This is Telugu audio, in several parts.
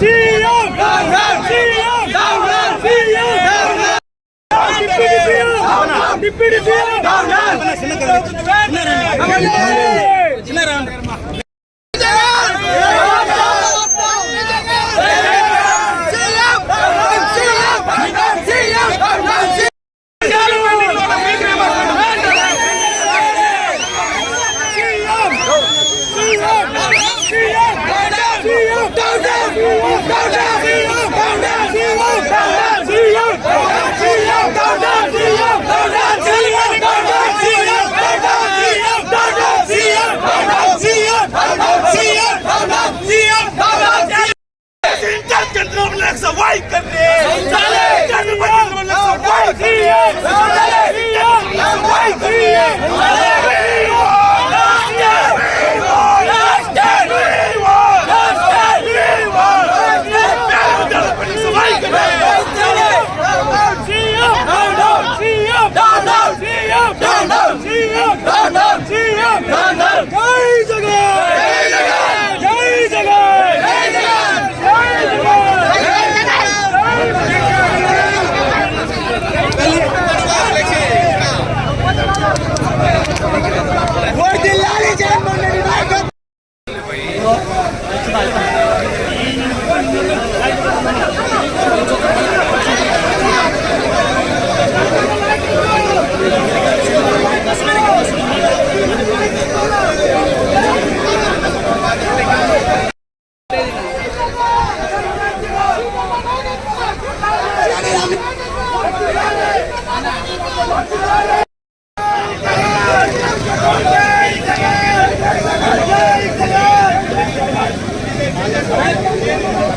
CM CM CM deputy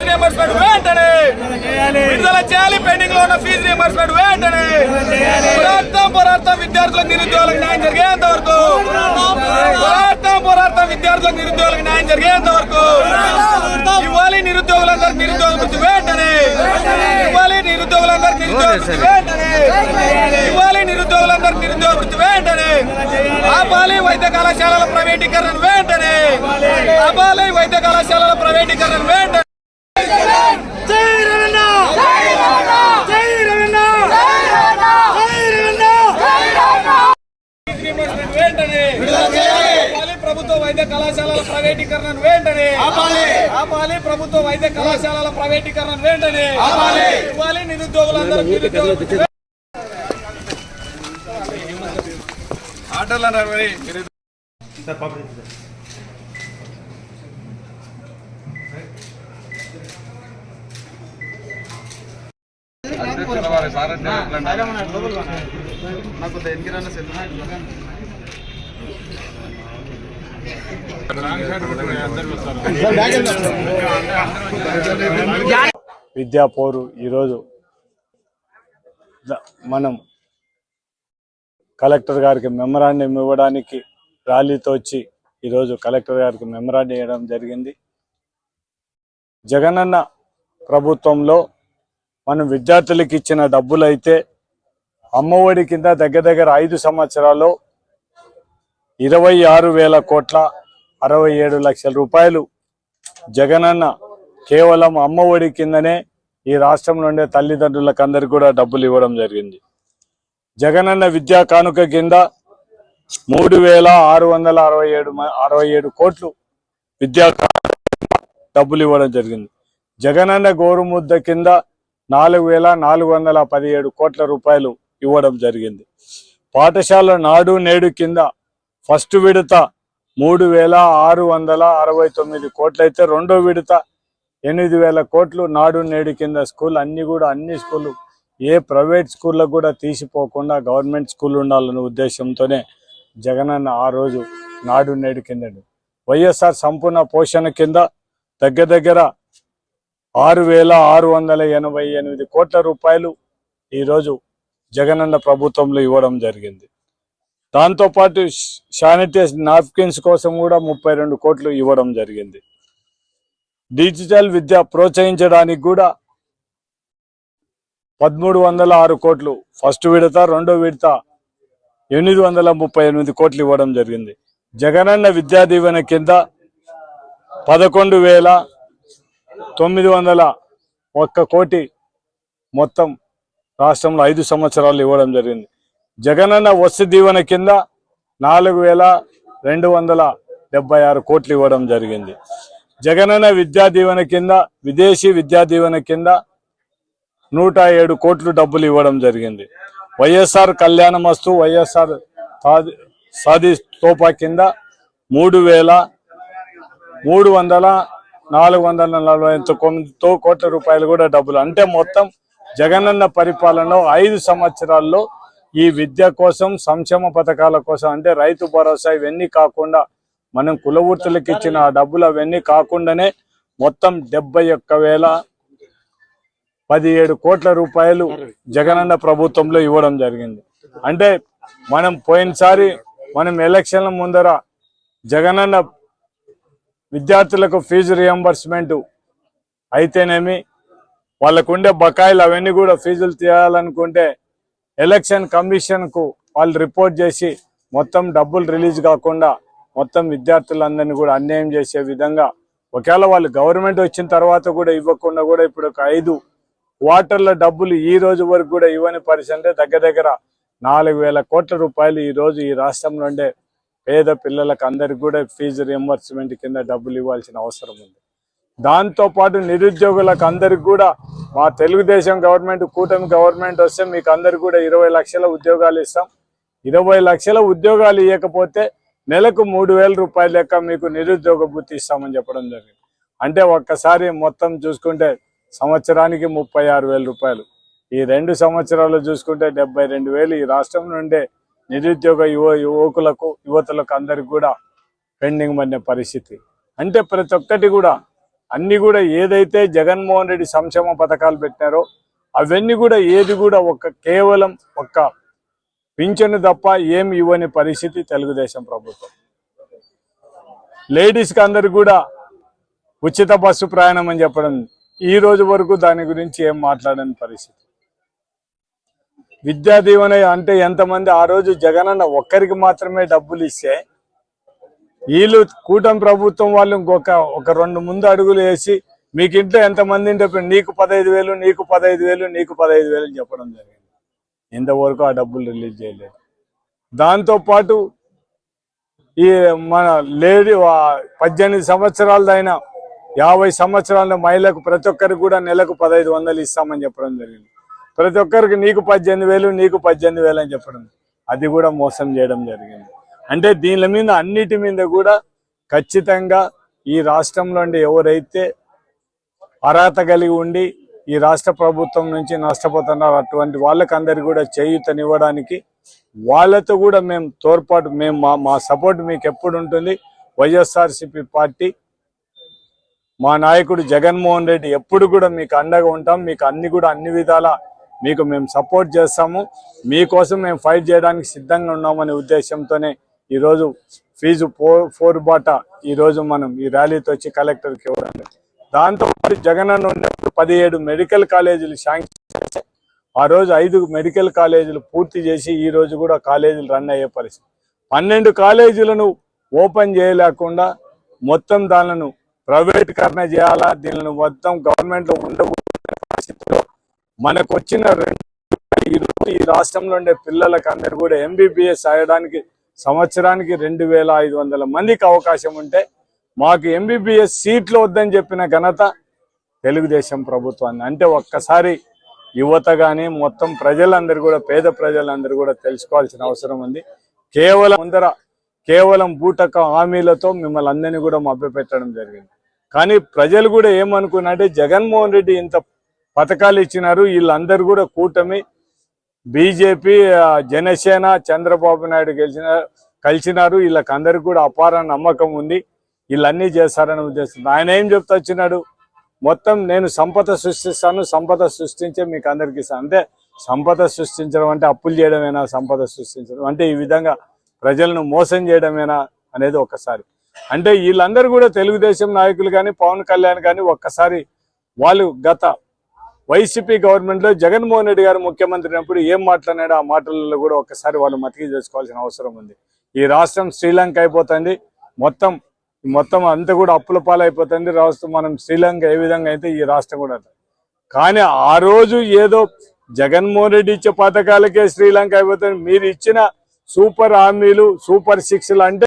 reimbursement వెంటనే విడుదల చేయాలి పెండింగ్లో ఉన్న ఫీజు రియంబర్స్మెంట్ వెంటనే పోరాడతాం పోరాడతాం విద్యార్థులకు నిరుద్యోగులకు న్యాయం జరిగేంత వరకు. పోరాడతాం పోరాడతాం విద్యార్థులకు నిరుద్యోగులకు న్యాయం జరిగేంత వరకు. ఇవ్వాలి నిరుద్యోగులందరికీ నిరుద్యోగ వృత్తి వెంటనే. ఇవ్వాలి నిరుద్యోగులందరికీ నిరుద్యోగ వృత్తి వెంటనే. ఇవ్వాలి నిరుద్యోగులందరికీ నిరుద్యోగ వృత్తి వెంటనే. ఆపాలి వైద్య కళాశాలల ప్రైవేటీకరణ వెంటనే. ఆపాలి వైద్య కళాశాలల ప్రైవేటీకరణ వెంటనే. వైద్య కళాశాలల ప్రైవేటీకరణ వెంటనే ఆపాలి. ప్రభుత్వ వైద్య కళాశాలల ప్రైవేటీకరణ వెంటనే ఇవ్వాలి. నిరుద్యోగులందరూ నిరుద్యోగులు. ఆటలు అన్నారు మరి మీరు అధ్యక్షుల వారి సారథ్యం నాకు దేనికిరన్నా సెల్ విద్యా పోరు ఈరోజు మనం కలెక్టర్ గారికి మెమరాండం ఇవ్వడానికి ర్యాలీతో వచ్చి ఈరోజు కలెక్టర్ గారికి మెమరాండం ఇవ్వడం జరిగింది. జగనన్న ప్రభుత్వంలో మనం విద్యార్థులకు ఇచ్చిన డబ్బులైతే అమ్మఒడి కింద దగ్గర దగ్గర ఐదు సంవత్సరాల్లో ఇరవై ఆరు వేల కోట్ల అరవై ఏడు లక్షల రూపాయలు జగనన్న కేవలం అమ్మఒడి కిందనే ఈ రాష్ట్రం నుండే తల్లిదండ్రులకు అందరికి కూడా డబ్బులు ఇవ్వడం జరిగింది. జగనన్న విద్యా కానుక కింద మూడు వేల ఆరు వందల అరవై ఏడు అరవై ఏడు కోట్లు విద్యా డబ్బులు ఇవ్వడం జరిగింది. జగనన్న గోరుముద్ద కింద నాలుగు వేల నాలుగు వందల పదిహేడు కోట్ల రూపాయలు ఇవ్వడం జరిగింది. పాఠశాల నాడు నేడు కింద ఫస్ట్ విడత మూడు వేల ఆరు వందల అరవై తొమ్మిది కోట్లయితే రెండో విడత ఎనిమిది వేల కోట్లు నాడు నేడు కింద స్కూల్. అన్ని కూడా అన్ని స్కూళ్ళు ఏ ప్రైవేట్ స్కూళ్ళకు కూడా తీసిపోకుండా గవర్నమెంట్ స్కూల్ ఉండాలనే ఉద్దేశంతోనే జగనన్న ఆ రోజు నాడు నేడు కింద వైఎస్ఆర్ సంపూర్ణ పోషణ కింద దగ్గర దగ్గర ఆరు వేల ఆరు వందల ఎనభై ఎనిమిది కోట్ల రూపాయలు ఈరోజు జగనన్న ప్రభుత్వంలో ఇవ్వడం జరిగింది. దాంతోపాటు శానిటైజ్ నాప్కిన్స్ కోసం కూడా ముప్పై రెండు కోట్లు ఇవ్వడం జరిగింది. డిజిటల్ విద్య ప్రోత్సహించడానికి కూడా పదమూడు వందల ఆరు కోట్లు ఫస్ట్ విడత రెండో విడత ఎనిమిది వందల ముప్పై ఎనిమిది కోట్లు ఇవ్వడం జరిగింది. జగనన్న విద్యా దీవెన కింద పదకొండు వేల తొమ్మిది వందల ఒక్క కోటి మొత్తం రాష్ట్రంలో ఐదు సంవత్సరాలు ఇవ్వడం జరిగింది. జగనన్న వస్తు దీవెన కింద నాలుగు వేల రెండు వందల డెబ్బై ఆరు కోట్లు ఇవ్వడం జరిగింది. జగనన్న విద్యా దీవెన కింద విదేశీ విద్యా దీవెన కింద నూట ఏడు కోట్లు డబ్బులు ఇవ్వడం జరిగింది. వైఎస్ఆర్ కళ్యాణమస్తు వైఎస్ఆర్ సాది సాది తోపా కింద మూడు వేల మూడు వందల నాలుగు వందల నలభై తొమ్మిదితో కోట్ల రూపాయలు కూడా డబ్బులు. అంటే మొత్తం జగనన్న పరిపాలనలో ఐదు సంవత్సరాల్లో ఈ విద్య కోసం సంక్షేమ పథకాల కోసం అంటే రైతు భరోసా ఇవన్నీ కాకుండా మనం కులవృత్తులకు ఇచ్చిన ఆ డబ్బులు అవన్నీ కాకుండానే మొత్తం డెబ్బై ఒక్క వేల పదిహేడు కోట్ల రూపాయలు జగనన్న ప్రభుత్వంలో ఇవ్వడం జరిగింది. అంటే మనం పోయినసారి మనం ఎలక్షన్ల ముందర జగనన్న విద్యార్థులకు ఫీజు రియంబర్స్మెంట్ అయితేనేమి వాళ్ళకు ఉండే బకాయిలు అవన్నీ కూడా ఫీజులు తీయాలనుకుంటే ఎలక్షన్ కమిషన్కు వాళ్ళు రిపోర్ట్ చేసి మొత్తం డబ్బులు రిలీజ్ కాకుండా మొత్తం విద్యార్థులందరినీ కూడా అన్యాయం చేసే విధంగా ఒకవేళ వాళ్ళు గవర్నమెంట్ వచ్చిన తర్వాత కూడా ఇవ్వకుండా కూడా ఇప్పుడు ఒక ఐదు క్వార్టర్ల డబ్బులు ఈ రోజు వరకు కూడా ఇవ్వని పరిస్థితి అంటే దగ్గర దగ్గర నాలుగు వేల కోట్ల రూపాయలు ఈ రోజు ఈ రాష్ట్రంలో నుండే పేద పిల్లలకు అందరికి కూడా ఫీజు రియంబర్స్మెంట్ కింద డబ్బులు ఇవ్వాల్సిన అవసరం ఉంది. దాంతో పాటు నిరుద్యోగులకు అందరికి కూడా మా తెలుగుదేశం గవర్నమెంట్ కూటమి గవర్నమెంట్ వస్తే మీకు అందరికి కూడా ఇరవై లక్షల ఉద్యోగాలు ఇస్తాం. ఇరవై లక్షల ఉద్యోగాలు ఇవ్వకపోతే నెలకు మూడు వేల రూపాయల లెక్క మీకు నిరుద్యోగ భృతి ఇస్తామని చెప్పడం జరిగింది. అంటే ఒక్కసారి మొత్తం చూసుకుంటే సంవత్సరానికి ముప్పై ఆరు వేల రూపాయలు. ఈ రెండు సంవత్సరాలు చూసుకుంటే డెబ్బై రెండు వేలు ఈ రాష్ట్రం నుండే నిరుద్యోగ యువ యువకులకు యువతులకు అందరికి కూడా పెండింగ్ పడిన పరిస్థితి. అంటే ప్రతి ఒక్కటి కూడా అన్ని కూడా ఏదైతే జగన్మోహన్ రెడ్డి సంక్షేమ పథకాలు పెట్టారో అవన్నీ కూడా ఏది కూడా ఒక కేవలం ఒక్క పింఛను తప్ప ఏం ఇవ్వని పరిస్థితి తెలుగుదేశం ప్రభుత్వం. లేడీస్కి అందరు కూడా ఉచిత బస్సు ప్రయాణం అని చెప్పడం ఈ రోజు వరకు దాని గురించి ఏం మాట్లాడని పరిస్థితి? విద్యా దీవెన అంటే ఎంతమంది ఆ రోజు జగనన్న ఒక్కరికి మాత్రమే డబ్బులు ఇస్తే వీళ్ళు కూటమి ప్రభుత్వం వాళ్ళు ఇంకొక ఒక రెండు ముందు అడుగులు వేసి మీకు ఇంట్లో ఎంతమంది ఉంటే నీకు పదహైదు వేలు నీకు పదహైదు వేలు నీకు పదహైదు వేలు అని చెప్పడం జరిగింది. ఇంతవరకు ఆ డబ్బులు రిలీజ్ చేయలేదు. దాంతో పాటు ఈ మన లేడీ పద్దెనిమిది సంవత్సరాలదైన యాభై సంవత్సరాల మహిళకు ప్రతి ఒక్కరికి కూడా నెలకు పదహైదు వందలు ఇస్తామని చెప్పడం జరిగింది. ప్రతి ఒక్కరికి నీకు పద్దెనిమిది వేలు నీకు పద్దెనిమిది వేలు అని చెప్పడం. అది కూడా మోసం చేయడం జరిగింది. అంటే దీని మీద అన్నిటి మీద కూడా ఖచ్చితంగా ఈ రాష్ట్రంలో ఎవరైతే అర్హత కలిగి ఉండి ఈ రాష్ట్ర ప్రభుత్వం నుంచి నష్టపోతున్నారు అటువంటి వాళ్ళకందరికీ కూడా చేయూతనివ్వడానికి వాళ్ళతో కూడా మేము తోడ్పాటు మేము మా మా సపోర్ట్ మీకు ఎప్పుడు ఉంటుంది? వైఎస్ఆర్సిపి పార్టీ మా నాయకుడు జగన్మోహన్ రెడ్డి ఎప్పుడు కూడా మీకు అండగా ఉంటాం. మీకు అన్ని కూడా అన్ని విధాల మీకు మేము సపోర్ట్ చేస్తాము. మీకోసం మేము ఫైట్ చేయడానికి సిద్ధంగా ఉన్నామనే ఉద్దేశంతోనే ఈరోజు ఫీజు ఫోర్ ఫోర్ బాట ఈరోజు మనం ఈ ర్యాలీతో వచ్చి కలెక్టర్కి ఇవ్వడం దాంతో పాటు జగన్ అన్న ఉన్నప్పుడు పదిహేడు మెడికల్ కాలేజీలు శాంక్షన్ ఆ రోజు ఐదు మెడికల్ కాలేజీలు పూర్తి చేసి ఈ రోజు కూడా కాలేజీలు రన్ అయ్యే పరిస్థితి. పన్నెండు కాలేజీలను ఓపెన్ చేయలేకుండా మొత్తం దానిను ప్రైవేటీకరణ చేయాలా? దీనిని మొత్తం గవర్నమెంట్ ఉండకూడదనే పరిస్థితిలో మనకు వచ్చిన రెండు ఈ ఈ రాష్ట్రంలో ఉండే పిల్లలకు అందరు కూడా ఎంబీబీఎస్ అయ్యడానికి సంవత్సరానికి రెండు వేల ఐదు వందల మందికి అవకాశం ఉంటే మాకు ఎంబీబీఎస్ సీట్లు వద్దని చెప్పిన ఘనత తెలుగుదేశం ప్రభుత్వాన్ని. అంటే ఒక్కసారి యువత కానీ మొత్తం ప్రజలందరూ కూడా పేద ప్రజలందరూ కూడా తెలుసుకోవాల్సిన అవసరం ఉంది. కేవలం ముందర కేవలం బూటక హామీలతో మిమ్మల్ని అందరినీ కూడా మభ్యపెట్టడం జరిగింది. కానీ ప్రజలు కూడా ఏమనుకున్నారంటే జగన్మోహన్ రెడ్డి ఇంత పథకాలు ఇచ్చినారు వీళ్ళందరూ కూడా కూటమి బీజేపీ జనసేన చంద్రబాబు నాయుడు గెలిచిన కలిసినారు. వీళ్ళకి అందరికి కూడా అపార నమ్మకం ఉంది. వీళ్ళన్నీ చేస్తారని ఉద్దేశం. ఆయన ఏం చెప్తా వచ్చినాడు? మొత్తం నేను సంపద సృష్టిస్తాను సంపద సృష్టించే మీకు అందరికి ఇస్తాను. అంటే సంపద సృష్టించడం అంటే అప్పులు చేయడమేనా సంపద సృష్టించడం? అంటే ఈ విధంగా ప్రజలను మోసం చేయడమేనా అనేది ఒక్కసారి అంటే వీళ్ళందరూ కూడా తెలుగుదేశం నాయకులు కానీ పవన్ కళ్యాణ్ కానీ ఒక్కసారి వాళ్ళు గత వైసీపీ గవర్నమెంట్లో జగన్మోహన్ రెడ్డి గారు ముఖ్యమంత్రి అయినప్పుడు ఏం మాట్లాడాడో ఆ మాటలలో కూడా ఒక్కసారి వాళ్ళు మతికి చేసుకోవాల్సిన అవసరం ఉంది. ఈ రాష్ట్రం శ్రీలంక అయిపోతుంది. మొత్తం మొత్తం అంతా కూడా అప్పుల పాలైపోతుంది. రాష్ట్రం మనం శ్రీలంక ఏ విధంగా అయితే ఈ రాష్ట్రం కూడా కానీ ఆ రోజు ఏదో జగన్మోహన్ రెడ్డి ఇచ్చే పథకాలకే శ్రీలంక అయిపోతుంది. మీరు ఇచ్చిన సూపర్ హామీలు సూపర్ సిక్స్లు అంటే